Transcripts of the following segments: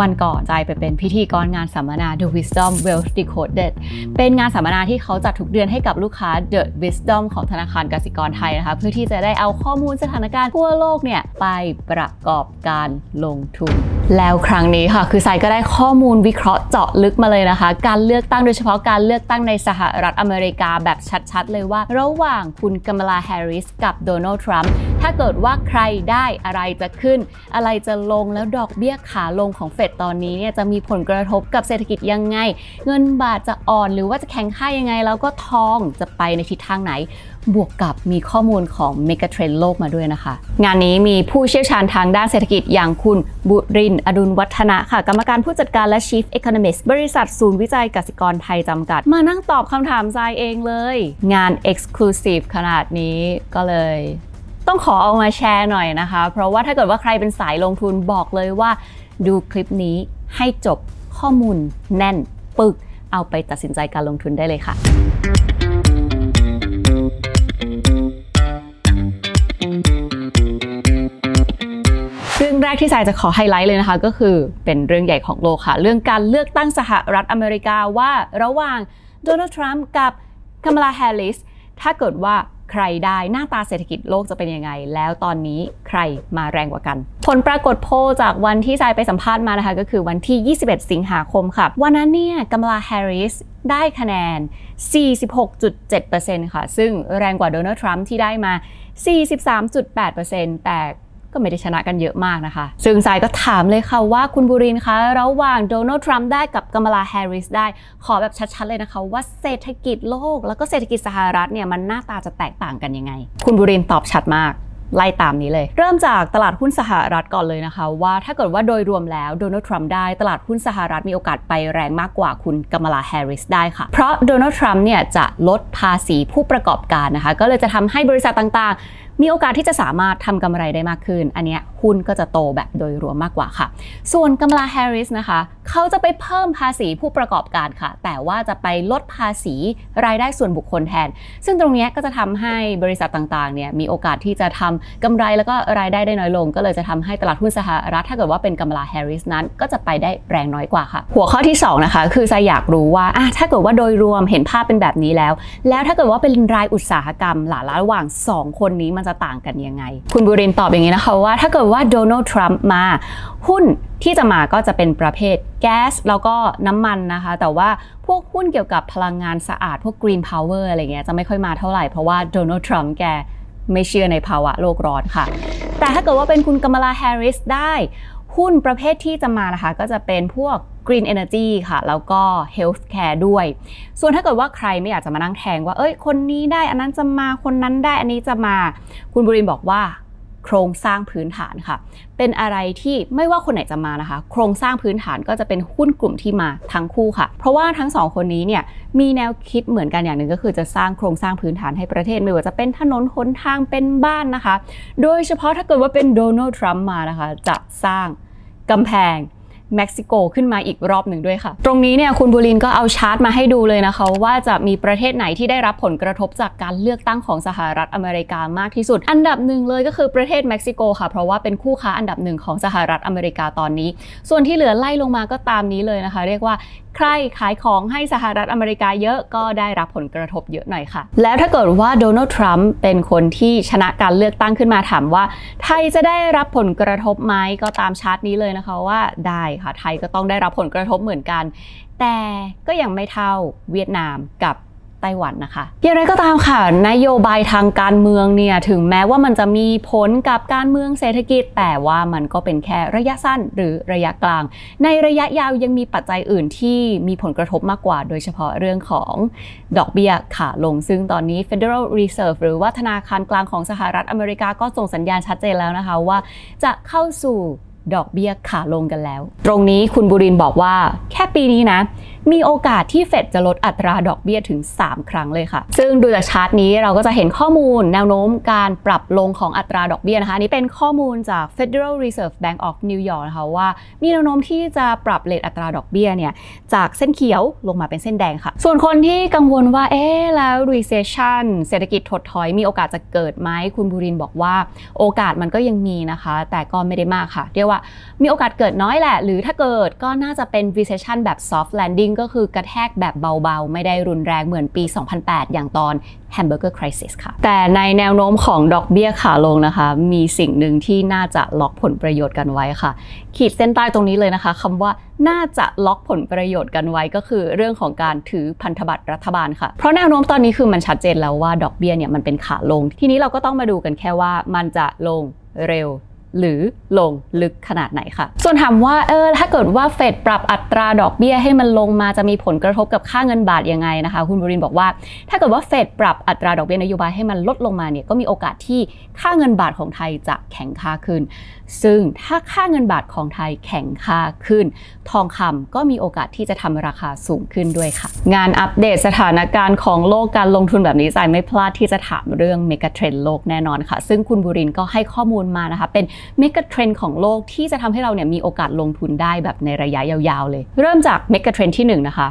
วันก่อนใจไปเป็นพิธีกรงานสัมมนา The Wisdom Wealth Decoded เป็นงานสัมมนาที่เขาจัดทุกเดือนให้กับลูกค้า The Wisdom ของธนาคารกสิกรไทยนะคะ เพื่อที่จะได้เอาข้อมูลสถานการณ์ทั่วโลกเนี่ยไปประกอบการลงทุน แล้วครั้งนี้ค่ะ คือไซก็ได้ข้อมูลวิเคราะห์เจาะลึกมาเลยนะคะ การเลือกตั้งโดยเฉพาะการเลือกตั้งในสหรัฐอเมริกาแบบชัดๆ เลยว่า ระหว่างคุณกัมลาแฮร์ริสกับโดนัลด์ทรัมป์ ถ้าเกิดว่าใครได้อะไรจะขึ้น อะไรจะลงแล้วดอกเบี้ยขาลงของเฟดตอนนี้เนี่ยจะมีผลกระทบกับเศรษฐกิจยังไง เงินบาทจะอ่อนหรือว่าจะแข็งค่ายังไง แล้วก็ทองจะไปในทิศทางไหน บวกกับมีข้อมูลของเมกะเทรนโลกมาด้วยนะคะ งานนี้มีผู้เชี่ยวชาญทางด้านเศรษฐกิจอย่างคุณบุรินอดุลวัฒนะค่ะ กรรมการผู้จัดการและ Chief Economist บริษัทศูนย์วิจัยกสิกรไทยจำกัด มานั่งตอบคำถามทรายเองเลย งาน Exclusive ขนาดนี้ก็เลย ต้องขอเอามาแชร์หน่อยนะคะ เพราะว่าถ้าเกิดว่าใครเป็นสายลงทุนบอกเลยว่า ดูคลิปนี้ให้จบข้อมูลแน่นปึกเอาไปตัดสินใจการลงทุนได้เลยค่ะ เรื่องแรกที่สายจะขอไฮไลท์เลยนะคะ ก็คือเป็นเรื่องใหญ่ของโลกค่ะ เรื่องการเลือกตั้งสหรัฐอเมริกาว่าระหว่างโดนัลด์ทรัมป์กับกัมลาแฮร์ริสถ้าเกิดว่า ใครได้หน้าตาเศรษฐกิจโลกจะเป็นยังไง แล้วตอนนี้ใครมาแรงกว่ากัน ผลปรากฏโพลจากวันที่ทรายไปสัมภาษณ์มานะคะ ก็คือวันที่ 21 สิงหาคมค่ะ วันนั้นเนี่ยกัมลาแฮร์ริสได้คะแนน 46.7%ค่ะ ซึ่งแรงกว่าโดนัลด์ทรัมป์ที่ได้มา 43.8%แต่ ก็ไม่ได้ชนะกันเยอะมากนะคะ ซึ่งสายก็ถามเลยค่ะว่าคุณบุรินคะ ระหว่างโดนัลด์ทรัมป์ได้กับกัมลาแฮร์ริสได้ ขอแบบชัดๆเลยนะคะ ว่าเศรษฐกิจโลก แล้วก็เศรษฐกิจสหรัฐเนี่ยมันหน้าตาจะแตกต่างกันยังไง คุณบุรินตอบชัดมากไล่ตามนี้เลย เริ่มจากตลาดหุ้นสหรัฐก่อนเลยนะคะ ว่าถ้าเกิดว่าโดยรวมแล้วโดนัลด์ทรัมป์ได้ตลาดหุ้นสหรัฐมีโอกาสไปแรงมากกว่าคุณกัมลาแฮร์ริสได้ค่ะ เพราะโดนัลด์ทรัมป์เนี่ยจะลดภาษีผู้ประกอบการนะคะ ก็เลยจะทำให้บริษัทต่างๆ มีโอกาสที่จะสามารถทำกำไรได้มากขึ้น อันเนี้ยหุ้นก็จะโตแบบโดยรวมมากกว่าค่ะ ส่วนกัมลาแฮร์ริสนะคะ เขาจะไปเพิ่มภาษีผู้ประกอบการค่ะ แต่ว่าจะไปลดภาษีรายได้ส่วนบุคคลแทน ซึ่งตรงเนี้ยก็จะทำให้บริษัทต่างๆเนี่ยมีโอกาสที่จะทำกำไรแล้วก็รายได้ได้น้อยลง ก็เลยจะทำให้ตลาดหุ้นสหรัฐถ้าเกิดว่าเป็นกัมลาแฮร์ริสนั้น ก็จะไปได้แรงน้อยกว่าค่ะ หัวข้อที่สองนะคะคือจะอยากรู้ว่าอะถ้าเกิดว่าโดยรวมเห็นภาพเป็นแบบนี้แล้ว แล้วถ้าเกิดว่าเป็นรายอุตสาหกรรมหล่ะระหว่าง 2 คนนี้มันจะต่างกันยังไง คุณบุรินตอบอย่างนี้นะคะว่าถ้าเกิดว่าโดนัลด์ทรัมป์มา หุ้นที่จะมาก็จะเป็นประเภทแก๊สแล้วก็น้ำมันนะคะ แต่ว่าพวกหุ้นเกี่ยวกับพลังงานสะอาด พวกกรีนพาวเวอร์อะไรเงี้ยจะไม่ค่อยมาเท่าไหร่เพราะว่าโดนัลด์ทรัมป์แกไม่เชื่อในภาวะโลกร้อนค่ะ แต่ถ้าเกิดว่าเป็นคุณกัมลาแฮร์ริสได้ หุ้นประเภทที่จะมานะคะ ก็จะเป็นพวก Green Energy ค่ะ แล้วก็ Healthcare ด้วย ส่วนถ้าเกิดว่าใครไม่อยากจะมานั่งแทงว่า เอ้ย คนนี้ได้ อันนั้นจะมา คนนั้นได้ อันนี้จะมา คุณบุรินบอกว่า โครงสร้างพื้นฐานค่ะ เป็นอะไรที่ไม่ว่าคนไหนจะมานะคะ โครงสร้างพื้นฐานก็จะเป็นหุ้นกลุ่มที่มาทั้งคู่ค่ะ เพราะว่าทั้งสองคนนี้เนี่ยมีแนวคิดเหมือนกันอย่างหนึ่งก็คือจะสร้างโครงสร้างพื้นฐานให้ประเทศไม่ว่าจะเป็นถนนหนทางเป็นบ้านนะคะ โดยเฉพาะถ้าเกิดว่าเป็นโดนัลด์ทรัมป์มานะคะ จะสร้างกำแพง เม็กซิโกขึ้นมาอีกรอบหนึ่งด้วยค่ะ ตรงนี้เนี่ยคุณบูรินก็เอาชาร์ตมาให้ดูเลยนะคะ ว่าจะมีประเทศไหนที่ได้รับผลกระทบจากการเลือกตั้งของสหรัฐอเมริกามากที่สุด อันดับหนึ่งเลยก็คือประเทศเม็กซิโกค่ะ เพราะว่าเป็นคู่ค้าอันดับหนึ่งของสหรัฐอเมริกาตอนนี้ ส่วนที่เหลือไล่ลงมาก็ตามนี้เลยนะคะ เรียกว่าใครขายของให้สหรัฐอเมริกาเยอะก็ได้รับผลกระทบเยอะหน่อยค่ะ แล้วถ้าเกิดว่าโดนัลด์ทรัมป์เป็นคนที่ชนะการเลือกตั้งขึ้นมาถามว่า ไทยจะได้รับผลกระทบไหมก็ตามชาร์ตนี้เลยนะคะว่าได้ค่ะ ไทยก็ต้องได้รับผลกระทบเหมือนกัน แต่ก็ยังไม่เท่าเวียดนามกับไต้หวันนะคะอย่างไรก็ตามค่ะ นโยบายทางการเมืองเนี่ยถึงแม้ว่ามันจะมีผลกับการเมืองเศรษฐกิจ แต่ว่ามันก็เป็นแค่ระยะสั้นหรือระยะกลาง ในระยะยาวยังมีปัจจัยอื่นที่มีผลกระทบมากกว่า โดยเฉพาะเรื่องของดอกเบี้ยขาลง ซึ่งตอนนี้ Federal Reserve หรือว่าธนาคารกลางของสหรัฐอเมริกาก็ส่งสัญญาณชัดเจนแล้วนะคะว่า จะเข้าสู่ ดอกเบี้ยขาลงกันแล้ว ตรงนี้คุณบุรินบอกว่าแค่ปีนี้นะมีโอกาสที่เฟดจะลดอัตราดอกเบี้ยถึง 3 ครั้งเลยค่ะ ซึ่งดูจากชาร์ตนี้เราก็จะเห็นข้อมูลแนวโน้มการปรับลงของอัตราดอกเบี้ยนะคะนี้เป็นข้อมูลจาก Federal Reserve Bank of New York นะคะว่ามีแนวโน้มที่จะปรับเลทอัตราดอกเบี้ยเนี่ยจากเส้นเขียวลงมาเป็นเส้นแดงค่ะ ส่วนคนที่กังวลว่าเอ๊ะแล้ว recession เศรษฐกิจถดถอยมีโอกาสจะเกิดไหมคุณบุรินบอกว่าโอกาสมันก็ยังมีนะคะ แต่ก็ไม่ได้มากค่ะ เรียกว่ามีโอกาสเกิดน้อยแหละ หรือถ้าเกิดก็น่าจะเป็น recession แบบ soft landing ก็คือกระแทกแบบเบาๆ ไม่ได้รุนแรงเหมือนปี 2008 อย่างตอน hamburger crisis ค่ะ แต่ในแนวโน้มของดอกเบี้ยขาลงนะคะ มีสิ่งหนึ่งที่น่าจะล็อกผลประโยชน์กันไว้ค่ะ ขีดเส้นใต้ตรงนี้เลยนะคะคำว่าน่าจะล็อกผลประโยชน์กันไว้ก็คือเรื่องของการถือพันธบัตรรัฐบาลค่ะ เพราะแนวโน้มตอนนี้คือมันชัดเจนแล้วว่าดอกเบี้ยเนี่ยมันเป็นขาลง ทีนี้เราก็ต้องมาดูกันแค่ว่ามันจะลงเร็ว หรือลงลึกขนาดไหนค่ะ ส่วนถามว่าเออถ้าเกิดว่าเฟดปรับอัตราดอกเบี้ยให้มันลงมาจะมีผลกระทบกับค่าเงินบาทยังไงนะคะ คุณบุรินบอกว่า ถ้าเกิดว่าเฟดปรับอัตราดอกเบี้ยนโยบายให้มันลดลงมาเนี่ยก็มีโอกาสที่ค่าเงินบาทของไทยจะแข็งค่าขึ้น ซึ่งถ้าค่าเงินบาทของไทยแข็งค่าขึ้น ทองคำก็มีโอกาสที่จะทำราคาสูงขึ้นด้วยค่ะ งานอัปเดตสถานการณ์ของโลกการลงทุนแบบนี้ใจไม่พลาดที่จะถามเรื่องเมกะเทรนโลกแน่นอนค่ะ ซึ่งคุณบุรินก็ให้ข้อมูลมานะคะเป็นเมกะเทรนด์ของโลกที่จะทำให้เราเนี่ยมีโอกาสลงทุนได้แบบในระยะยาวๆเลย เริ่มจากเมกะเทรนด์ที่หนึ่งนะคะ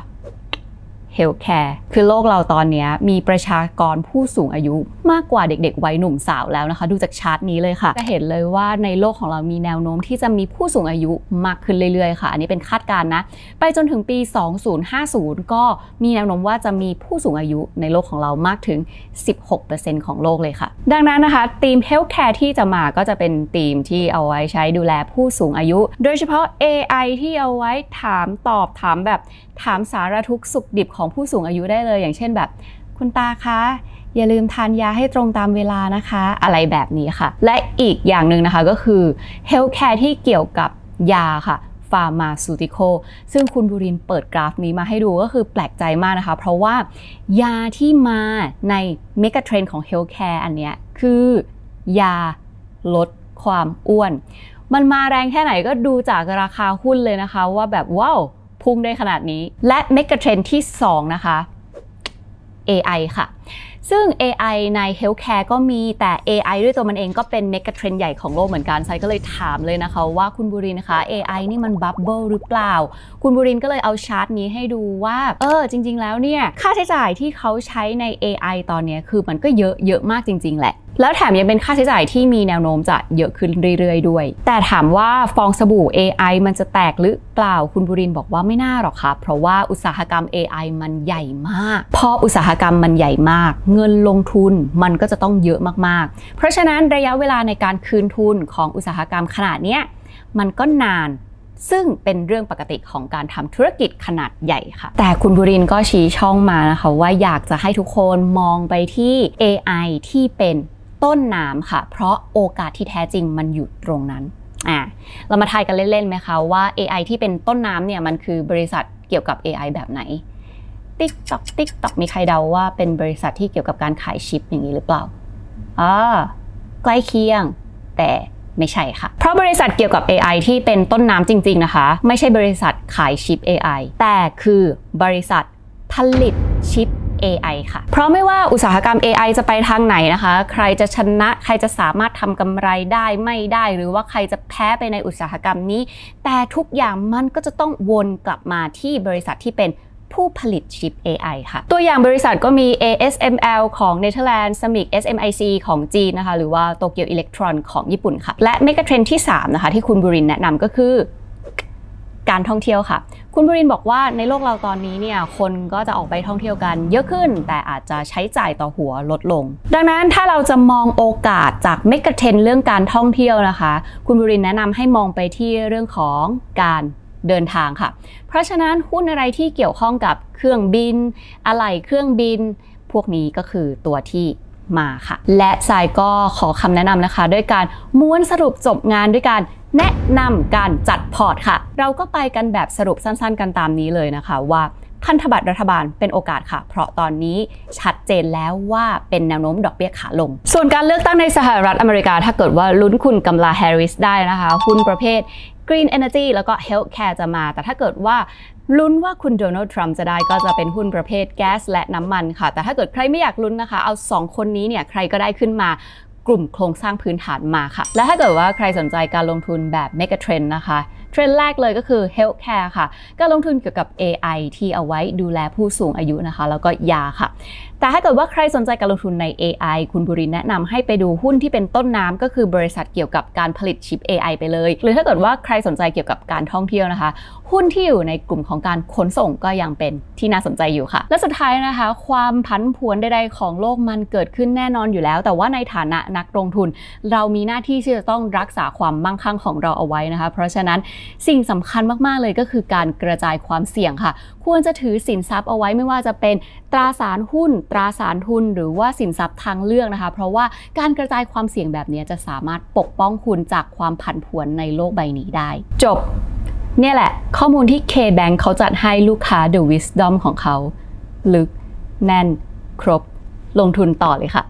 เฮลท์แคร์คือโลกเราตอนนี้มีประชากรผู้สูงอายุมากกว่าเด็กๆ วัยหนุ่มสาวแล้วนะคะ ดูจากชาร์ตนี้เลยค่ะ จะเห็นเลยว่าในโลกของเรามีแนวโน้มที่จะมีผู้สูงอายุมากขึ้นเรื่อยๆ ค่ะ อันนี้เป็นคาดการณ์นะ ไปจนถึงปี 2050 ก็มีแนวโน้มว่าจะมีผู้สูงอายุในโลกของเรามากถึง 16%ของโลกเลยค่ะ ดังนั้นนะคะทีม Healthcare ที่จะมาก็จะเป็นทีมที่เอาไว้ใช้ดูแลผู้สูงอายุ โดยเฉพาะ AI ที่เอาไว้ถามตอบถามแบบ ถามสารทุกข์สุขดิบของผู้สูงอายุได้เลย อย่างเช่นแบบ คุณตาคะอย่าลืมทานยาให้ตรงตามเวลานะคะ อะไรแบบนี้ค่ะ และอีกอย่างหนึ่งนะคะก็คือ Healthcare ที่เกี่ยวกับยาค่ะฟาร์มาซูติโคซึ่งคุณบุรินเปิดกราฟนี้มาให้ดูก็คือแปลกใจมากนะคะ เพราะว่ายาที่มาในเมกะเทรนของเฮลท์แคร์อันเนี้ยคือยาลดความอ้วน มันมาแรงแค่ไหนก็ดูจากราคาหุ้นเลยนะคะ ว่าแบบว้าว พุ่งได้ขนาดนี้ และเมกะเทรนที่ 2 นะคะ AI ค่ะ ซึ่ง AI ใน Healthcare ก็มีแต่ AI ด้วยตัวมันเองก็เป็นเมกะเทรนใหญ่ของโลกเหมือนกันไซก็เลยถามเลยนะคะว่าคุณบุรินะคะ AI นี่มันบับเบิลหรือเปล่า คุณบุรินก็เลยเอาชาร์ตนี้ให้ดูว่า เออ จริง ๆ แล้วเนี่ย ค่าใช้จ่ายที่เขาใช้ใน AI ตอนนี้คือมันก็เยอะเยอะมากจริง ๆ แหละ แล้วแถมยังเป็นค่าใช้จ่ายที่มีแนวโน้มจะเยอะขึ้นเรื่อยๆด้วย แต่ถามว่าฟองสบู่ AI มันจะแตกหรือเปล่าคุณบุรินบอกว่าไม่น่าหรอกค่ะเพราะว่าอุตสาหกรรม AI มันใหญ่มาก พออุตสาหกรรมมันใหญ่มาก เงินลงทุนมันก็จะต้องเยอะมากๆ เพราะฉะนั้นระยะเวลาในการคืนทุนของอุตสาหกรรมขนาดนี้มันก็นานซึ่งเป็นเรื่องปกติของการทำธุรกิจขนาดใหญ่ค่ะ แต่คุณบุรินก็ชี้ช่องมานะคะว่าอยากจะให้ทุกคนมองไปที่ AI ที่เป็น ต้นน้ำค่ะ เพราะโอกาสที่แท้จริงมันอยู่ตรงนั้นอะเรามาทายกันเล่นๆไหมคะว่า AI ที่เป็นต้นน้ำเนี่ยมันคือบริษัทเกี่ยวกับ AI แบบไหน TikTok TikTok มีใครเดาว่าเป็นบริษัทที่เกี่ยวกับการขายชิปอย่างนี้หรือเปล่าอ่าใกล้เคียง แต่ไม่ใช่ค่ะ เพราะบริษัทเกี่ยวกับ AI ที่เป็นต้นน้ำจริง ๆ นะคะ ไม่ใช่บริษัทขายชิป AI แต่คือบริษัทผลิตชิป AI ค่ะ เพราะไม่ว่าอุตสาหกรรม AI จะไปทางไหนนะคะ ใครจะชนะใครจะสามารถทำกำไรได้ไม่ได้ หรือว่าใครจะแพ้ไปในอุตสาหกรรมนี้ แต่ทุกอย่างมันก็จะต้องวนกลับมาที่บริษัทที่เป็นผู้ผลิตชิป AI ค่ะ ตัวอย่างบริษัทก็มี ASML ของเนเธอร์แลนด์ SMIC SMIC ของจีนนะคะ หรือว่าโตเกียวอิเล็กทรอนของญี่ปุ่นค่ะ และเมกะเทรนที่ 3 นะคะ ที่คุณบุรินแนะนำก็คือ การท่องเที่ยวค่ะ คุณบุรินบอกว่าในโลกเราตอนนี้เนี่ยคนก็จะออกไปท่องเที่ยวกันเยอะขึ้น แต่อาจจะใช้จ่ายต่อหัวลดลง ดังนั้นถ้าเราจะมองโอกาสจากเมกะเทรนเรื่องการท่องเที่ยวนะคะ คุณบุรินแนะนำให้มองไปที่เรื่องของการเดินทางค่ะ เพราะฉะนั้นหุ้นอะไรที่เกี่ยวข้องกับเครื่องบิน อะไหล่เครื่องบิน พวกนี้ก็คือตัวที่มาค่ะ และทรายก็ขอคำแนะนำนะคะ ด้วยการม้วนสรุปจบงานด้วยการ แนะนำการจัดพอร์ตค่ะ เราก็ไปกันแบบสรุปสั้นๆ กันตามนี้เลยนะคะว่าพันธบัตรรัฐบาลเป็นโอกาสค่ะ เพราะตอนนี้ชัดเจนแล้วว่าเป็นแนวโน้มดอกเบี้ยขาลง ส่วนการเลือกตั้งในสหรัฐอเมริกา ถ้าเกิดว่าลุ้นคุณกำลาแฮร์ริสได้นะคะ หุ้นประเภท Green Energy แล้วก็ Healthcare จะมา แต่ถ้าเกิดว่าลุ้นว่าคุณโดนัลด์ทรัมป์จะได้ก็จะเป็นหุ้นประเภทแก๊สและน้ำมันค่ะ แต่ถ้าเกิดใครไม่อยากลุ้นนะคะ เอา 2 คนนี้เนี่ยใครก็ได้ขึ้นมา กลุ่มโครงสร้างพื้นฐานมาค่ะ และถ้าเกิดว่าใครสนใจการลงทุนแบบเมกะเทรนนะคะเทรนด์แรกเลยก็คือ healthcare ค่ะ การลงทุนเกี่ยวกับ AI ที่เอาไว้ดูแลผู้สูงอายุนะคะ แล้วก็ยาค่ะแต่ถ้าเกิดว่าใครสนใจการลงทุนใน AI คุณบุรินแนะนำให้ไปดูหุ้นที่เป็นต้นน้ำก็คือบริษัทเกี่ยวกับการผลิตชิป AI ไปเลย หรือถ้าเกิดว่าใครสนใจเกี่ยวกับการท่องเที่ยวนะคะ หุ้นที่อยู่ในกลุ่มของการขนส่งก็ยังเป็นที่น่าสนใจอยู่ค่ะ และสุดท้ายนะคะ ความผันผวนใดๆของโลกมันเกิดขึ้นแน่นอนอยู่แล้ว แต่ว่าในฐานะนักลงทุน เรามีหน้าที่ที่จะต้องรักษาความมั่งคั่งของเราเอาไว้นะคะ เพราะฉะนั้นสิ่งสำคัญมากๆเลยก็คือการกระจายความเสี่ยงค่ะ ควรจะถือสินทรัพย์เอาไว้ไม่ว่าจะเป็นตราสารหุ้นตราสารทุน หรือว่าสินทรัพย์ทางเลือกนะคะ เพราะว่าการกระจายความเสี่ยงแบบนี้จะสามารถปกป้องคุณจากความผันผวนในโลกใบนี้ได้ จบ เนี่ยแหละ ข้อมูลที่ K-Bank เขาจัดให้ลูกค้า The Wisdom ของเขา ลึก แน่น ครบ ลงทุนต่อเลยค่ะ